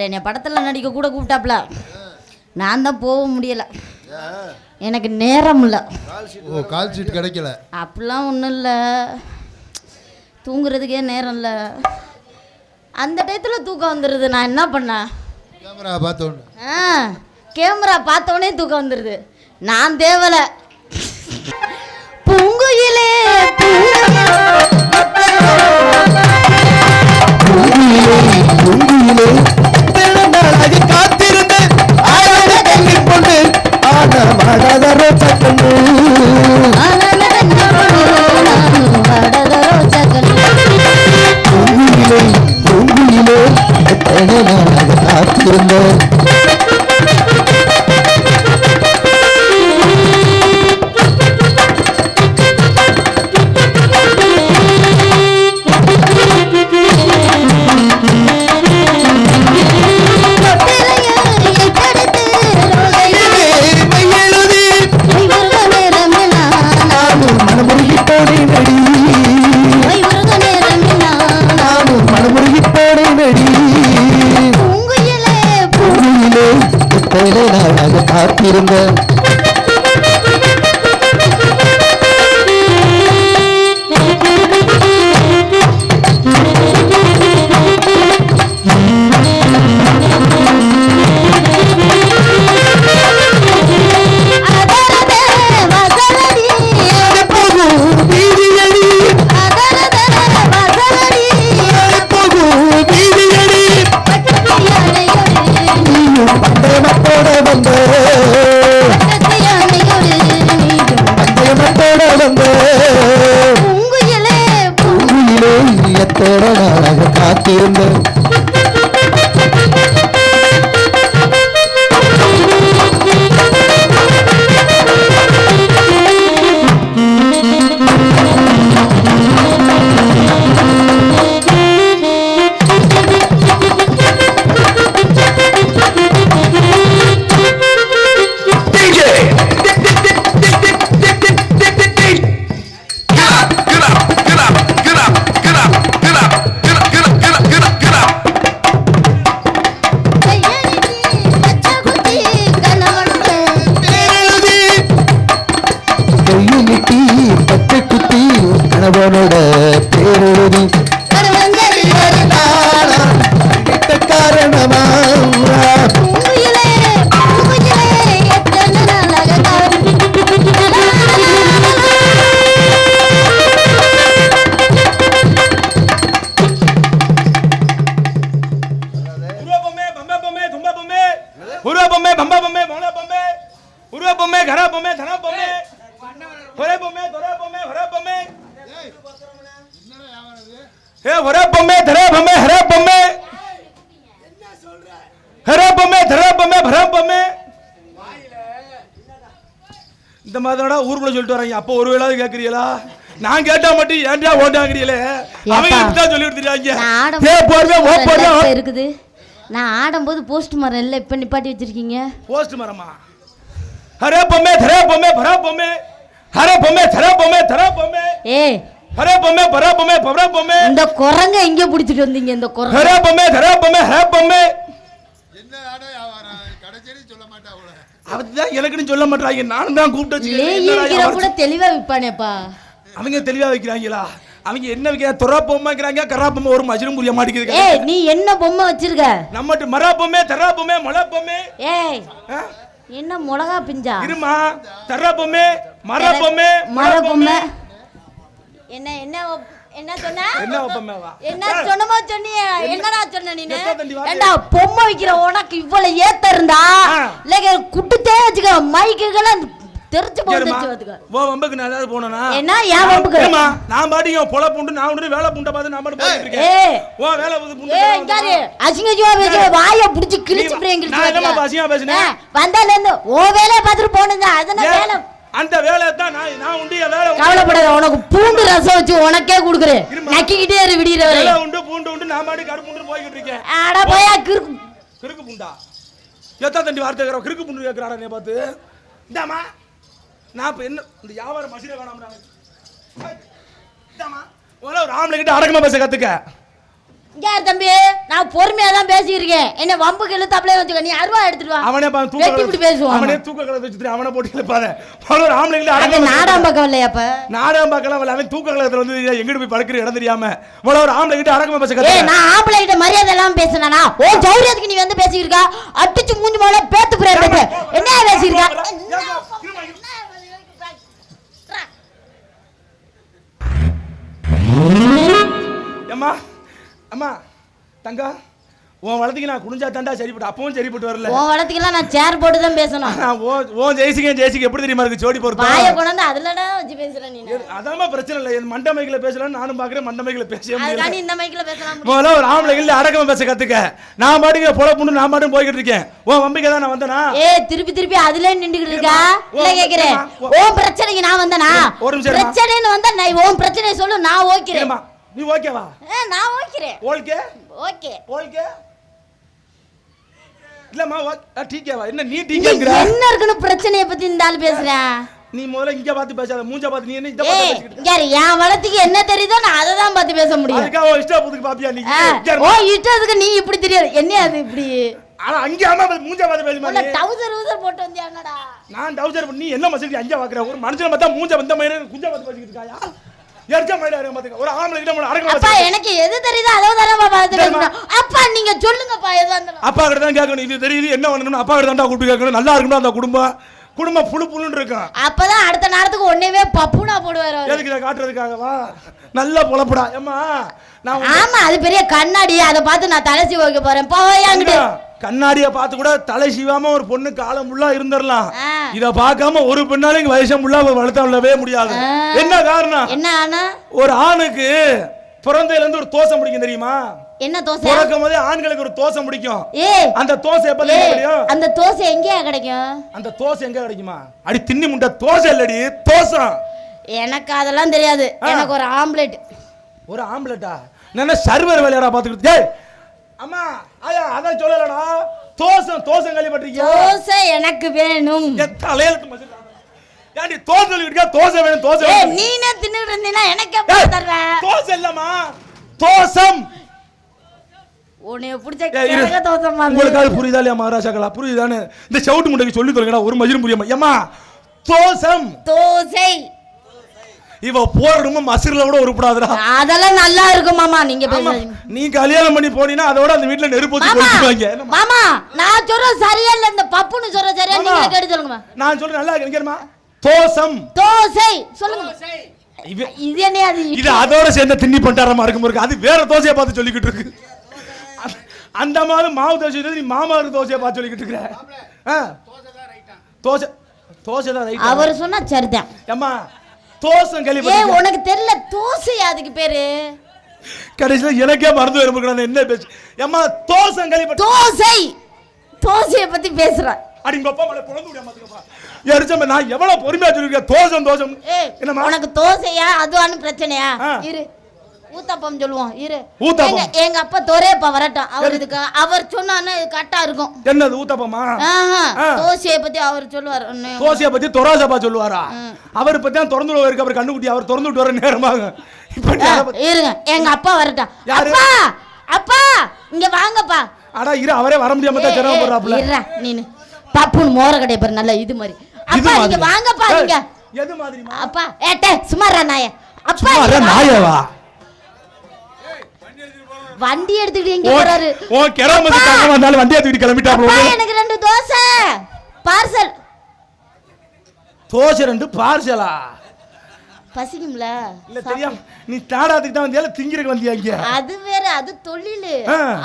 அவர் என்னை படத்தில் நடிக்க கூட கூப்பிட்டாப்ல. நான் தான் போக முடியலை. எனக்கு நேரம் இல்லை. ஓ கால் ஷீட் கிடைக்கல. அப்படிலாம் ஒன்றும் இல்லை. தூங்குறதுக்கே நேரம் இல்லை. அந்த டயத்தில் தூக்கம் வந்துடுது நான் என்ன பண்ணேன் கேமரா பார்த்தோன்னு. ஆ கேமரா பார்த்தோன்னே தூக்கம் வந்துடுது நான் தேவலை. பூங்குயிலே நாளாகி ஆன மகதரோ சக்கண்டு பூங்குயிலே பூங்குயிலே எத்தனை நாளாக காத்திருந்தேன் ஹர பொம்மை தர பொம்மை பர பொம்மை இந்த மாதிரிடா ஊருக்குள்ள சொல்லிட்டு வராங்க அப்போ ஒரு வேளாவது கேக்குறீங்களா? நான் கேட்டா மட்டும் ஏன்டா ஓட்டாங்கிறீங்களே? அவங்க. இப்படிதான் சொல்லி ஆடும்போது இருக்குது. நான் ஆடும்போது போஸ்ட் மரம் இல்லை இப்போ நிப்பாட்டி வச்சிருக்கீங்க. போஸ்ட் மரமா? ஹரே பொம்மை தரே பொம்மை பரா பொம்மை ஹரே பொம்மை தரே பொம்மை பொம்மை பொம்மை பொம்மை பொம்மை இந்த குரங்க எங்க பிடிச்சிட்டு வந்தீங்க இந்த குரங்க? ஹரே பொம்மை தரே பொம்மை ஹரே பொம்மை என்ன ஆடா வியாபாரம் கடைச்சேரி சொல்ல மாட்டா அவ்வளோ அதுதான் எனக்குன்னு சொல்ல மாட்டாங்க. நானும் தான் கூப்பிட்டு கூட? தெளிவா விற்பானேப்பா அவங்க தெளிவா வைக்கிறாங்களா? அவங்க என்ன வைக்கிற துறா பொம்மைங்கிறாங்க கரா பொம்மை ஒரு மஜரும் புரிய ஏய் மாட்டேங்குது நீ என்ன பொம்மை வச்சிருக்க? நம்மட்டு மரா பொம்மை தரா பொம்மை மலை பொம்மை. ஏய்? என்ன மிளகா பிஞ்சா? இருமா தரா பொம்மை மர பொம்மை மர பொம்மை. என்ன என்ன என்ன சொன்ன? என்ன பொம்மைவா என்ன சொன்னமோ சொன்னியே. என்னடா சொன்ன? ஏண்டா பொம்மை வைக்கிற உனக்கு இவ்வளவு ஏத்த இருந்தா. இல்ல குட்டுத்தே வச்சுக்க. மைக்குகெல்லாம் தெரிச்சு பாத்துக்க ஓ வம்புக்கு நான் ஏதாவது என்ன? ஏன் வம்புக்கு? நான் பாட்டுக்கு பொல பூண்டு நான் வேலை பூண்டை பார்த்து நான் பாட்டு போயிட்டு இருக்கேன். ஏய். ஓ வேலை பூண்டு பூண்டு ஏய். அசிங்க வாயை புடிச்சு கிழிச்சு நீ- பிரேங்க நான் என்னம்மா அசிங்கமா பேசுனேன்? வந்தால இருந்து. ஓ வேலையை பார்த்துட்டு போனுங்க அதன? வேலை? அந்த வேலையை தான் நான் நான் உண்டு வேலை உண்டு. கவலைப்படாத உனக்கு பூண்டு ரசம் வச்சு உனக்கே குடுக்குறேன். நக்கிக்கிட்டே இரு விடிகிற வரை வேலை உண்டு பூண்டு உண்டு நான் பாட்டு கருப்பு பூண்டு போய்கிட்டு இருக்கேன். அட போயா கிறுக்கு கிறுக்கு பூண்டா? எத்தா தண்டி வார்த்தை கேட்குறோம் கிறுக்கு பூண்டு கேட்குறாடா நீ பார்த்து? இந்தாம்மா. நான் இப்போ என்ன இந்த வியாபாரம் மசில வேணாம்டா. முதல்ல ஒரு ஆம்பளை கிட்ட அடக்கமா பேச கத்துக்க. யார் தம்பி? நான் பொறுமையா தான் பேசியிருக்கேன். என்ன வம்புக்கு இழுத்தாப்லே வச்சுக்க. நீ அருவா எடுத்துட்டு வா. அவனே பா- தூக்க இப்படி பேசுவான். அவனே தூக்க கலர் வச்சுட்டு அவனை போட்டு இழுப்பாத அவன ஒரு ஆம்பளைங்கள அடக்கம் நாடாம் பக்கம் இல்லையா அப்ப? நாடகம் பார்க்கலாம் அவன் அவன் தூக்க கலத்துல வந்து எங்கிட்டு போய் படுக்கிற இடம் தெரியாம? இவ்வளவு ஒரு ஆம்பளை கிட்ட அடக்கமா பேச கத்துக்க நான் ஆம்பளை கிட்ட மரியாதை எல்லாம் பேசுனா ஓ ஜௌரியத்துக்கு நீ வந்து பேசியிருக்கா அடிச்சு மூஞ்சி மேல பேத்து புரிய என்ன பேசியிருக்கா? அம்மா அம்மா தங்கா உன் வளர்த்துக்கு நான் குனிஞ்சா தாண்டா சரிப்பட்டு அப்பவும் சரிப்பட்டு வரல. உன் வளத்துக்கெல்லாம் நான் சேர் போட்டு தான் பேசணும். நான் ஓ- உன் ஜெயிசிங்க ஜெயிசிக்கு எப்படி தெரியுமா இருக்கு? ஜோடி பாய பொறுப்பா கொண்டாந்து அதுலடா வச்சு பேசுற நீ அதாம்மா பிரச்சனை இல்லை. என் மண்ட மைக்கில் பேசலாம் நானும் பாக்குறேன் மண்ட மைக்கில் பேசவே முடியல. இந்த மைக்ல பேசலாம். முதல்ல ஒரு ஆம்பளைகள் அடக்கமா பேச கத்துக்க. நான் பாட்டுக்கு பொழப்புண்டு நான் பாட்டும் போய்கிட்டு இருக்கேன். உன் வம்பிக்கு தான் நான் வந்தனா? ஏ திருப்பி திருப்பி அதுல நின்றுகிட்டு இருக்கா? ஓ, இல்ல கேக்குறேன். ஓ, ஓ பிரச்சனைக்கு நான் வந்தனா? ஒரு நிமிஷம். பிரச்சனைன்னு வந்தா நான் உன் பிரச்சனையை சொல்லு நான் இல்லம்மா நீ ஓகேவா? நான் ஓக்கிறேன் ஓகே? ஓகே. ஓகே? இல்லம்மா ஓ- டீக்கேவா என்ன நீ டீக்கேங்கிற? என்ன இருக்குன்னு பிரச்சனைய பத்தி இந்த ஆள் பேசுறேன் நீ முதல்ல இங்க பார்த்து பேசாத. மூஞ்ச பார்த்து நீ என்ன ஏய் பார்த்து இரு, என் வளத்துக்கு என்ன தெரியுதோ நான் அதை தான் பார்த்து பேச முடியும். அதுக்காக உன் இஷ்டத்துக்கு பாப்பியா நீ? ஓ இருமா. இட்டதுக்கு நீ இப்படி தெரியாது. என்ன அது இப்படி? ஆனா அங்க அம்மா மூஞ்ச பார்த்து உள்ள நீ? டவுசர் ஊசர் போட்டு வந்தியாங்கடா. நான் டவுசர் நீ என்ன மசடி அங்க பாக்குற ஒரு மனுஷனை பார்த்தா மூஞ்ச வந்த மாதிரி குஞ்ச பார்த்து பேசிக்கிட்டு இருக்காயா? எரிச்ச மாதிரி பாத்துக்க? ஒரு ஆம்பளை கிட்ட அடக்க அப்பா எனக்கு எது தெரியுதோ அதை தானப்பா. பேசணும் அப்பா நீங்க சொல்லுங்கப்பா எதுவா இருந்தாலும் அப்பா கிட்ட தான் கேட்கணும். இது தெரியுது என்ன பண்ணணும் அப்பா கிட்ட தான் கூப்பிட்டு கேட்கணும். நல்லா இருக்கணும் அந்த குடும்பம். குடும்பம் புழு புழுன்னு இருக்கும். அப்பதான் அடுத்த நேரத்துக்கு ஒன்னேவே பப்புனா போடுவாரு. எதுக்கு இதை காட்டுறதுக்காகவா? நல்ல பொழப்புடா ஏம்மா நான் ஆமா அது பெரிய கண்ணாடி. அதை பார்த்து நான் தலை சீவ வைக்க போறேன். போயாங்கிட்டு கண்ணாடிய பார்த்து கூட தலை சீவாம ஒரு பொண்ணு காலம் ஃபுல்லா இருந்துடலாம். இத பார்க்காம ஒரு பெண்ணாலும் இங்க வயசம் ஃபுல்லா வளர்த்த விடவே முடியாது. என்ன காரணம்? என்ன ஒரு ஆணுக்கு பிறந்தையில இருந்து ஒரு தோசம் பிடிக்கும் தெரியுமா? என்ன தோசை? பிறக்கும் போதே ஆண்களுக்கு ஒரு தோசம் பிடிக்கும். அந்த தோசை எப்ப தெரியுமா அந்த தோசை எங்கேயா கிடைக்கும்? அந்த தோசை எங்க கிடைக்குமா? அடி தின்னி முண்டை தோசை இல்லடி தோசம் எனக்கு அதெல்லாம் தெரியாது. எனக்கு ஒரு ஆம்லெட். ஒரு ஆம்பளட்டா என்ன சர்வர் வேலையாடா பாத்துக்கிட்டு அம்மா ஆயா அதான் சொல்லலடா தோசம் தோசம் கேள்விப்பட்டிருக்கியா தோசை எனக்கு வேணும். தலையெழுத்து. ஏன்டி தோசை சொல்லிட்டு தோசை வேணும் தோசை. நீனே தின்னுட்டு இருந்தீனா எனக்கு எப்படி தருவேன் தோசை இல்லம்மா. தோசம். உன்னைய பிடிச்ச ஏய், இரு. கிழக்க தோசை மாதிரி. உங்களுக்கு அது புரியுதா இல்லையா மகாராஜாக்களா புரியுதானே இந்த செவுட்டு முட்டைக்கு சொல்லி தருங்கடா ஒரு மஜிரும் புரியாம ஏம்மா தோசம். தோசை. இவ போறடுமா மசுரில் கூட உருப்படாதுடா. அதெல்லாம் நல்லா இருக்கும் மாமா. நீங்க ஆமா, பேசாதீங்க நீ கல்யாணம் பண்ணி போனீன்னா அதோட அந்த வீட்டுல நெருப்பு வச்சு மாமா கொளுத்துவாங்க? மாமா நான் சொல்றது சரியா இல்ல இந்த பப்புன்னு சொல்ற சரியா. நீங்க கேட்டு சொல்லுங்கம்மா. நான் சொல்றேன் நல்லா நினைக்கிறமா தோசம். தோசை. சொல்லுங்க. இது என்ன அது இது அதோட சேர்ந்த திண்ணி பண்டாரமா இருக்கும் இருக்கு. அது வேற தோசையை பார்த்து சொல்லிக்கிட்டு இருக்கு. அந்த- மாதிரி மாவு தோசை நீ மாமாவுக்கு தோசையை பார்த்து சொல்லிக்கிட்டு இருக்கிற ஆ? தோசை தோசை தான் அவர் சொன்னா சரிதான். ஏம்மா தோசம் ஏ கேள்வி உனக்கு தெரியல தோசை அதுக்கு பேரு? கடைசியில எனக்கே மறந்து வரும் என்ன பேச்சு ஏம்மா தோசம் கேள்வி தோசை! தோசைய பத்தி பேசுறேன் நான் எவ்வளவு பொறுமையா சொல்லிருக்கேன் தோசம் தோசம். உனக்கு தோசையா அதுவான்னு பிரச்சனையா. இரு. ஊத்தாப்பம் சொல்லுவோம் இரு. ஊத்தாப்பம். எங்க- அப்பா தொரேப்பா வரட்டும். அவர் இதுக்கு அவர் சொன்னான்னு இது கரெக்டா இருக்கும். என்னது ஊத்தப்பமா. தோசையை பத்தி அவர் சொல்லுவார். தோசையை பத்தி தொராசப்பா சொல்லுவாரா. அவர் பத்தி தான் திறந்து விடுவாரு அவர் கண்ணுக்குட்டி அவர் திறந்து விட்டு வர நேரமாக இருங்க எங்க அப்பா வரட்டும்? அப்பா அப்பா இங்க வாங்கப்பா. அடா இரு அவரே வர முடியாம தான் சிரமம் போடுறாப்புல இருடா நீனு. பப்புன்னு மோர கடை பாரு நல்ல இது மாதிரி. அப்பா மாதிரி. வாங்கப்பா நீங்க. எது மாதிரிமா அப்பா ஏட்டே சுமாரா நாய. அப்பா இங்க. நாயவா? வண்டி எடுத்துக்கிட்டு எங்க போறாரு? ஓ கிராமத்து அப்பா! தங்க வந்தாலும் வண்டியை தூக்கிட்டு கிளம்பிட்டாப்ல எனக்கு ரெண்டு தோசை. பார்சல். தோசை ரெண்டு பார்சலா? பசிக்கும்ல? இல்ல தெரியாம நீ தாடாத்துக்கு தான் வந்தியா இல்ல திங்கிறதுக்கு வந்தியா இங்க? அது வேற அது தொழிலு.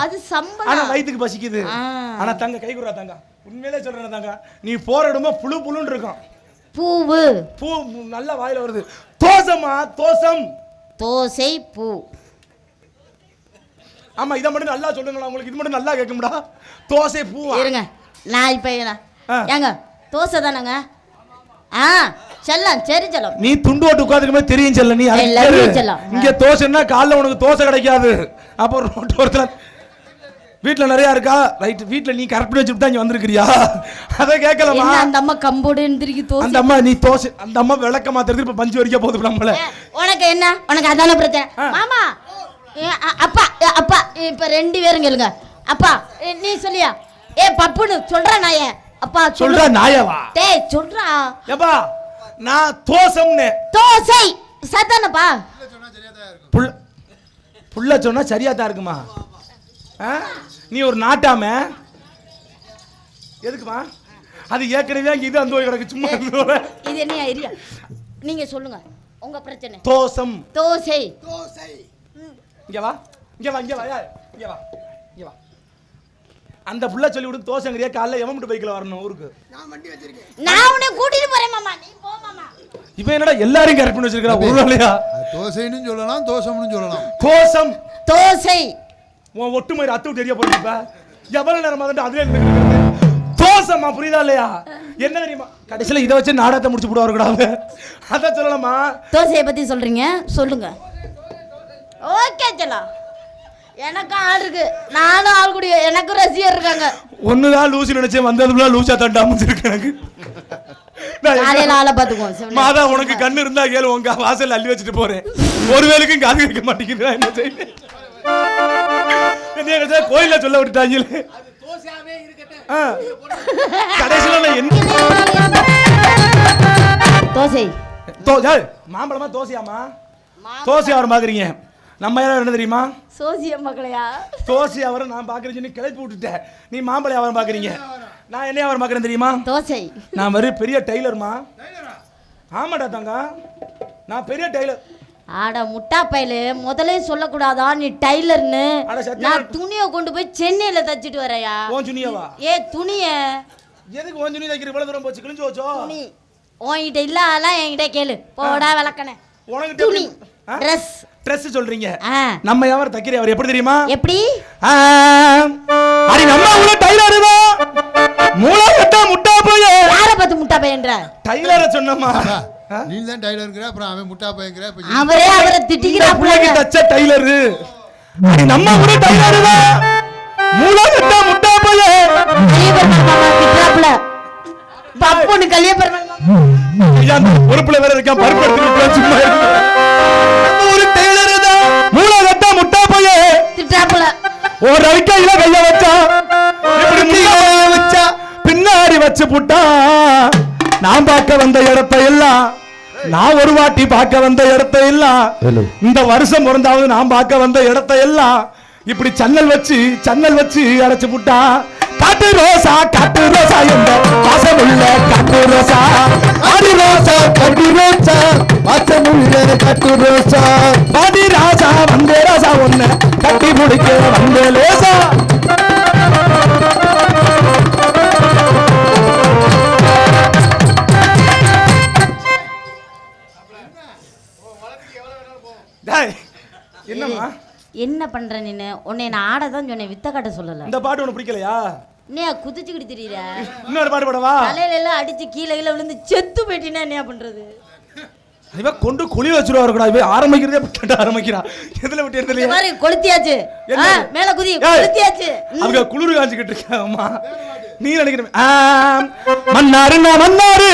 அது ஆனா சம்பளம் வயித்துக்கு பசிக்குது. ஆனா தங்க கை குடுறா தங்க. உண்மையிலே சொல்றேன் தங்க. நீ போற இடமா புழு புழுன்னு இருக்கும். பூவு. பூ நல்ல வாயில வருது. தோசமா தோசம். தோசை பூ. ஆமா இதை மட்டும் நல்லா சொல்லுங்களா உங்களுக்கு இது மட்டும் நல்லா கேட்கும்டா. தோசை பூவா? இருங்க நான் இப்ப. ஏங்க தோசை தானங்க? ஆ செல்லம் சரி செல்லம். நீ துண்டு ஓட்டு உட்காந்துக்குமே தெரியும் செல்ல நீ. செல்லம். இங்க தோசைன்னா காலைல உனக்கு தோசை கிடைக்காது. அப்போ ரோட்டு ஓரத்துல வீட்ல நிறைய இருக்கா? ரைட் வீட்ல நீ கரெக்ட் பண்ணி வச்சுட்டு இங்க வந்திருக்கிறியா? அதை கேட்கலமா என்ன அந்த அம்மா கம்போடு திருக்கி தோசை? அந்த அம்மா நீ தோசை அந்த அம்மா விளக்க மாத்துறது இப்ப பஞ்சு வரைக்கும் போகுது நம்மள. உனக்கு என்ன? உனக்கு அதான பிரச்சனை. மாமா அப்பா ஏ, அப்பா இப்ப ரெண்டு பேரும் கேளுங்க. அப்பா ஏ, நீ சொல்லியா? ஏ பப்புன்னு சொல்றா நாயே. அப்பா சொல்ற நாயவா? டேய் சொல்றா. ஏப்பா நான் தோசம்னு. தோசை. சத்தானப்பா? புள்ள புள்ள சொன்னா சரியா தான் இருக்குமா? ஆ? நீ ஒரு நாட்டாம? எதுக்குமா? அது ஏற்கனவே அங்க இது அந்த கிடக்கு சும்மா. இது என்ன ஐடியா நீங்க சொல்லுங்க. உங்க பிரச்சனை. தோசம். தோசை. இங்க வா இங்க வா இங்க வா இங்க வா இங்க வா அந்த புள்ள சொல்லி விடு தோசைங்கிறியா காலைல எவன் பைக்கில் வரணும் ஊருக்கு? நான் உன்னை கூட்டிட்டு போறேன் மாமா. நீ போ மாமா. இவன் என்னடா எல்லாரையும் கரெக்ட் பண்ணி வச்சிருக்கா ஒரு வேலையா? அது தோசைன்னு சொல்லலாம் தோசம்னு சொல்லலாம். தோசம் தோசை. உன் ஒட்டு மாதிரி அத்து தெரிய போறீங்க இப்ப? எவ்வளவு நேரம் வந்துட்டு அதுல இருந்து தோசைமா புரியுதா இல்லையா? என்ன தெரியுமா? கடைசியில இதை வச்சு நாடகத்தை முடிச்சு போடுவாரு கூடாது அதான் சொல்லலாமா? தோசையை பத்தி சொல்றீங்க சொல்லுங்க. ஓகே செல்லா எனக்கும் ஆள் இருக்கு. நானும் ஆள் கூடிய எனக்கும் ரசிகர் இருக்காங்க. ஒண்ணுதான் லூசி நினைச்சேன் வந்ததுல லூசா தண்டாம இருக்கு எனக்கு. மாதா உனக்கு கண்ணு இருந்தா கேளு உங்க வாசல் அள்ளி வச்சுட்டு போறேன். ஒரு வேலைக்கும் காது கேட்க மாட்டேங்குது என்ன செய்ய கோயில சொல்ல விட்டுட்டாங்களே. கடைசியில என்ன தோசை. மாம்பழமா தோசையாமா தோசை அவர் பாக்குறீங்க நம்ம யாரும் என்ன தெரியுமா? சோசிய மக்களையா தோசை அவரை நான் பாக்குறேன்னு சொல்லி கிளப்பி விட்டுட்டேன். நீ மாம்பழ வியாபாரம் பாக்குறீங்க. நான் என்ன வியாபாரம் பாக்குறேன் தெரியுமா? தோசை. நான் வெறும் பெரிய டெய்லர்மா. ஆமாடா தங்க. நான் பெரிய டெய்லர். ஆட முட்டா பயலு முதல்ல சொல்லக்கூடாதா நீ டைலர்னு நான் துணியை கொண்டு போய் சென்னையில தச்சிட்டு வரையா? ஓன் சுனியாவா ஏ துணிய? எதுக்கு ஓன் சுனி தைக்கிற இவ்வளவு தூரம் போச்சு? கிழிஞ்சு வச்சோ துணி. உன்கிட்ட இல்ல அதெல்லாம் என்கிட்ட கேளு. போடா விளக்கணே உனக்கு துணி. ட்ரெஸ் ட்ரெஸ் சொல்றீங்க. நம்ம வியாபாரம் தைக்கிற அவர் எப்படி தெரியுமா? எப்படி? அடி நம்ம உள்ள டைலர் தான் மூளை கட்டா முட்டா போய். யார பார்த்து முட்டா பையன்ற டைலரை சொன்னம்மா. ஆ? நீ தான் டைலருங்கிற அப்புறம் அவன் முட்டா பையங்கிற அவரே அவரை இந்த திட்டிக்கிறாப்புல பிள்ளைக்கு தச்ச டைலர் அடி நம்ம கூட டைலர் தான் மூளை கட்டா முட்டா போய். கலியபெருமாள் மாமா திட்டுறாப்புல. பப்புன்னு கலியபெருமாள் மாமா. பொறுப்புல வேற இருக்கான் பருப்பு எடுத்துட்டு சும்மா ஒரு டெய்லர் தான் மூளை கட்டா முட்டா போய். ஒரு அடிக்கையில கைய வச்சா. இப்படி வச்சா? பின்னாடி வச்சு புட்டா. நான் பார்க்க வந்த இடத்தை எல்லாம் நான் ஒரு வாட்டி பார்க்க வந்த இடத்தை எல்லாம். இந்த வருஷம் பிறந்தாவது நான் பார்க்க வந்த இடத்தை எல்லாம் இப்படி சன்னல் வச்சு சன்னல் வச்சு அடைச்சு புட்டா. காட்டு ரோசா காட்டு ரோசா என்ற வாசம் உள்ள காட்டு ரோசா. ஆடி ரோசா கட்டி ரோசா வாசமுள்ள கட்டு ரோசா. பாதி ராசா வந்தே ராசா ஒண்ணு கட்டி பிடிக்க வந்தே லேசா என்னம்மா? என்ன பண்ற நீனு? உன்னை நான் ஆட தான் சொன்னேன் வித்த காட்ட சொல்லல. இந்த பாட்டு உனக்கு பிடிக்கலையா? நீ குதிச்சுக்கிட்டு திரியிற? இன்னொரு பாட்டு பாடவா? தலையில எல்லாம் அடிச்சு கீழே கீழே விழுந்து செத்து போயிட்டீங்கன்னா என்ன பண்றது? இவன் கொண்டு குழி வச்சிருவாரு கூட இவன் ஆரம்பிக்கிறதே கேட்ட ஆரம்பிக்கிறான் எதுல விட்டு இந்த எதுல மாதிரி கொளுத்தியாச்சு. மேல குதி. கொளுத்தியாச்சு. அவங்க குளிர் காஞ்சிக்கிட்டு இருக்காங்கம்மா நீ நினைக்கிற மன்னாரு மன்னாரு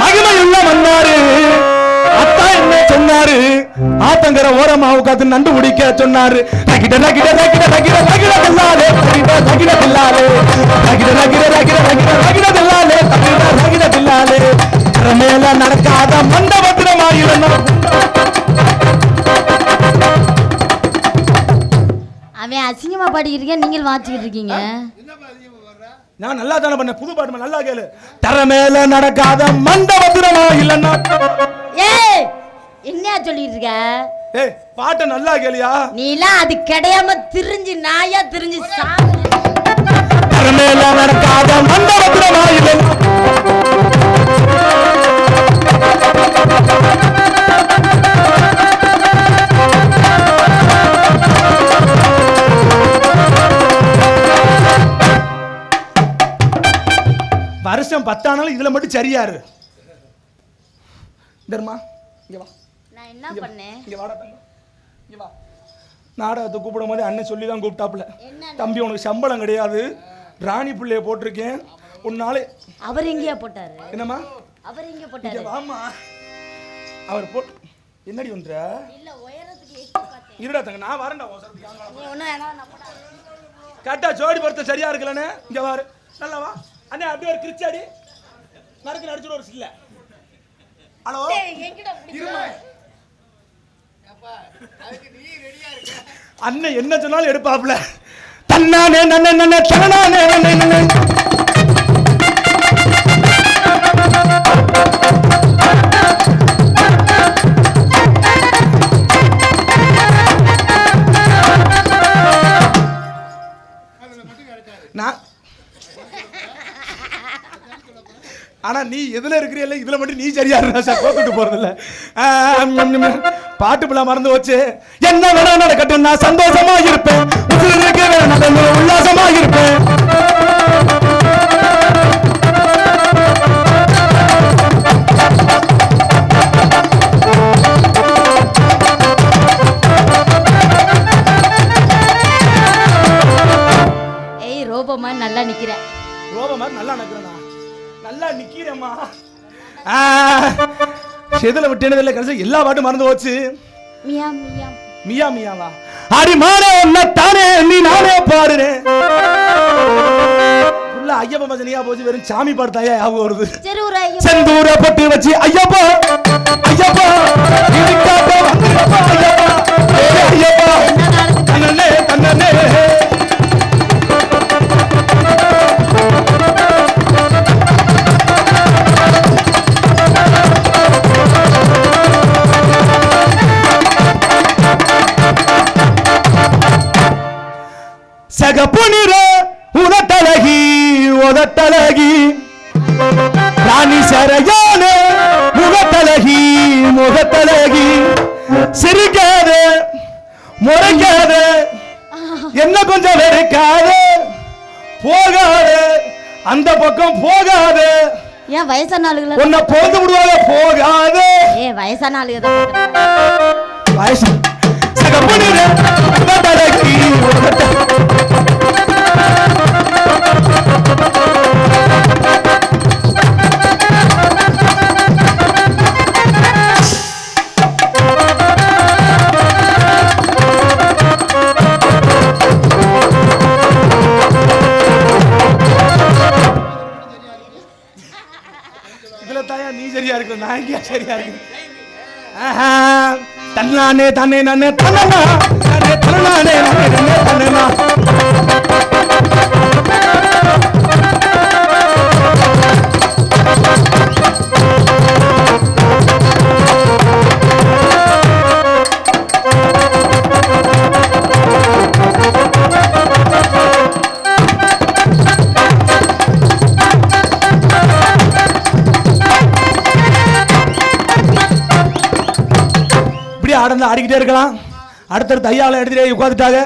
மகிமையுள்ள மன்னாரு. அத்தா என்ன சொன்னாரு? ஆத்தங்கர ஓரமா உட்காந்து நண்டு முடிக்க சொன்னாரு. ரகிட ரகிட ரகிட ரகிட ரகிட தில்லாலே ரகிட ரகிட தில்லாலே ரகிட ரகிட ரகிட ரகிட ரகிட தில்லாலே ரகிட ரகிட தில்லாலே மேல நடக்காத மண்டபத்திரமா இருந்தா அவன் அசிங்கமா இருக்கேன். நீங்கள் வாச்சிக்கிட்டு இருக்கீங்க. நான் நல்லா தானே பண்ணேன்? புது பாட்டு நல்லா கேளு. தர மேல நடக்காத மண்டபத்திரமா இல்லன்னா ஏய் என்னையா சொல்லிட்டு இருக்க ஏய் பாட்டை நல்லா கேளியா? நீலாம் அது கிடையாம திரிஞ்சு நாயா திரிஞ்சு மேல இல்லன்னா வருஷம் பத்தானாலும் இதுல மட்டும் சரியாரு. தர்மா இங்க வா. நான் என்ன பண்ணேன்? இங்க வாடா இங்க வா. நாடகத்தை கூப்பிடும் போது அண்ணன் சொல்லி தான் கூப்பிட்டாப்புல தம்பி உனக்கு சம்பளம் கிடையாது. ராணி பிள்ளைய போட்டிருக்கேன். உன்னாலே. அவர் எங்கேயா போட்டாரு? என்னம்மா? அவர் எங்க இங்க போட்டாரு? வாமா அவர் போட் என்னடி ஒன்ற இல்ல உயரத்துக்கு இருடா தங்க நான் வரேன்டா கரெக்டா ஜோடி பொறுத்த சரியா இருக்கலன்னு இங்க வாரு. நல்லா வா. அண்ணே அப்படியே ஒரு கிரிச்சாடி. நறுக்கு நடிச்சுட்டு ஒரு சில்ல. ஹலோ? அண்ணன் என்ன சொன்னாலும் எடுப்பாப்ல தன்னானே நன்ன நன்ன தன்னானே ஆனா நீ எதுல இருக்கிறியல்ல? இதுல மட்டும் நீ சரியா இருந்தா சார். கோத்துட்டு ம். பாட்டு பிள்ளை மறந்து வச்சு என்ன வேணா நடக்கட்டும் நான் சந்தோஷமா இருப்பேன். உல்லாசமா இருப்பேன். ஏய் ரோபமா நல்லா நிக்கிற. ரோப மாதிரி நல்லா நிக்கிறேனா நல்லா நிக்கிறேம்மா? செதுல விட்டேனது இல்லை கடைசி எல்லா பாட்டும் மறந்து போச்சு. மியா மியா. மியா மியாவா? அடி மானே தானே நீ நானே பாடுறேன். உள்ள ஐயப்ப பஜனையா போச்சு வெறும் சாமி பாடுத்தாயா ஞாபகம் வருது? செந்தூர பட்டு வச்சு ஐயப்பா உதட்ட- இதுல தாயா நீ சரியா இருக்கு நான் சரியா இருக்கு தன்னானே தானே நானே தன்னனா தானே தன்னானே நானே நானே ஆடந்து ஆடிக்கிட்டே இருக்கலாம். அடுத்தடுத்து ஐயாவில் எடுத்துட்டு உட்காந்துட்டாங்க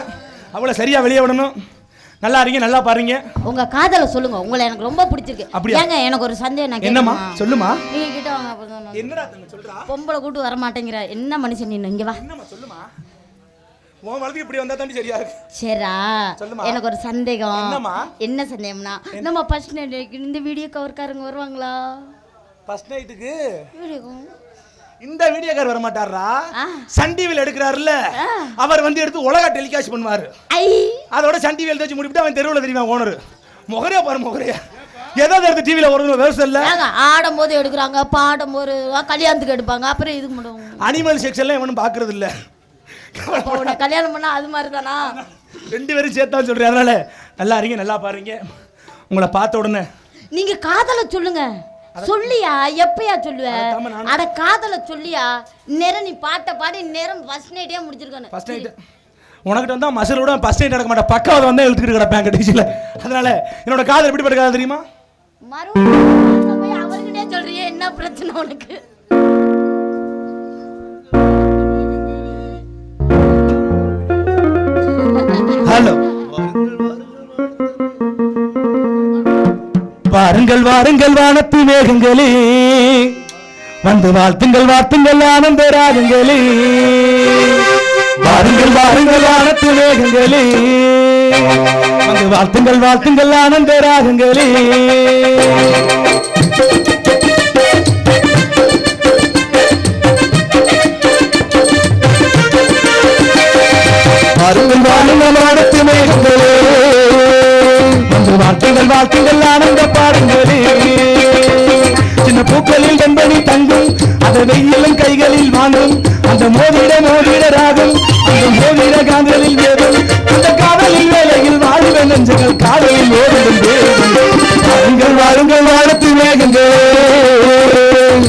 அவளை சரியா வெளியே விடணும். நல்லா இருங்க நல்லா பாருங்க. உங்க காதல சொல்லுங்க. உங்களை எனக்கு ரொம்ப பிடிச்சிருக்கு. அப்படியா? ஏங்க எனக்கு ஒரு சந்தேகம் கேட்கணுமா? சொல்லுமா? நீங்க கிட்ட வாங்க என்னடா சொல்றா? பொம்பளை கூட்டு வர மாட்டேங்கிற. என்ன மனுஷன் நீ இங்க வா. என்னம்மா சொல்லுமா? உன் வளர்த்து இப்படி வந்தா தாண்டி சரியா இருக்கு. சரிடா. சொல்லுமா. எனக்கு ஒரு சந்தேகம். என்னம்மா? என்ன சந்தேகம்னா நம்ம ஃபர்ஸ்ட் நைட் இந்த வீடியோ கவர்காரங்க வருவாங்களா? ஃபர்ஸ்ட் நைட்டுக்கு வீடியோ இந்த வீடியோக்கார் வர மாட்டாரா. சன் டிவியில் எடுக்கிறாருல்ல. அவர் வந்து எடுத்து உலக டெலிகாஸ்ட் பண்ணுவாரு. ஐ. அதோட சன் டிவியில் வச்சு முடிவிட்டு அவன் தெருவில் தெரியுமா ஓனர் முகரே பாரு முகரே. ஏதாவது எடுத்து டிவியில் வருது விவசாயம் இல்லை. ஆடும் போது எடுக்கிறாங்க பாடும் போது கல்யாணத்துக்கு எடுப்பாங்க அப்புறம் இதுக்கு மட்டும் அனிமல் செக்ஷன்லாம் இவனும் பார்க்கறது இல்லை உன்னை கல்யாணம் பண்ணா அது மாதிரி தானா? ரெண்டு பேரும் சேர்த்தான் சொல்றேன் அதனால நல்லா இருங்க நல்லா பாருங்க. உங்களை பார்த்த உடனே. நீங்க காதல சொல்லுங்க. சொல்லியா? எப்பயா சொல்லுவ. அட காதல சொல்லியா? நேரம் நீ பாட்ட பாடி நேரம் ஃபர்ஸ்ட் நைட்டே முடிச்சிருக்கணும். ஃபர்ஸ்ட் நைட் உனக்கிட்ட வந்தா மசில் விட ஃபர்ஸ்ட் நைட் நடக்க மாட்டேன். பக்காவது வந்தா இழுத்துக்கிட்டு கிடப்பேன் கடைசியில். அதனால என்னோட காதல் எப்படிப்பட்ட காதல் தெரியுமா? மறுபடியும் அவர்கிட்டே சொல்றியே என்ன பிரச்சனை உனக்கு? வாருங்கள் வாருங்கள் வானத்து மேகங்களே. வந்து வாழ்த்துங்கள் வாழ்த்துங்கள் ஆனந்த ராகங்களே. வாருங்கள் வாருங்கள் வானத்து மேகங்களே. வந்து வாழ்த்துங்கள் வாழ்த்துங்கள் ஆனந்த ராகங்களே. வாருங்கள் வாருங்கள் வானத்து மேகங்களே. வாழ்த்துங்கள் ஆனந்த பாடங்களே. சின்ன பூக்களில் வெண்பனி தங்கும் அதை வெயிலும் கைகளில் வாங்கும் அந்த மோதிட மோதிட ராகம் அந்த மோதிட காதலில் வேதம் அந்த காதலில் வேலையில் வாழ்வ நெஞ்சங்கள் காதலில் ஓடிடும் வாருங்கள் வாருங்கள் வாழத்து வேகுங்கள்.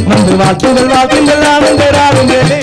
வந்து வாழ்த்துங்கள் வாழ்த்துங்கள் ஆனந்த ராகுங்களே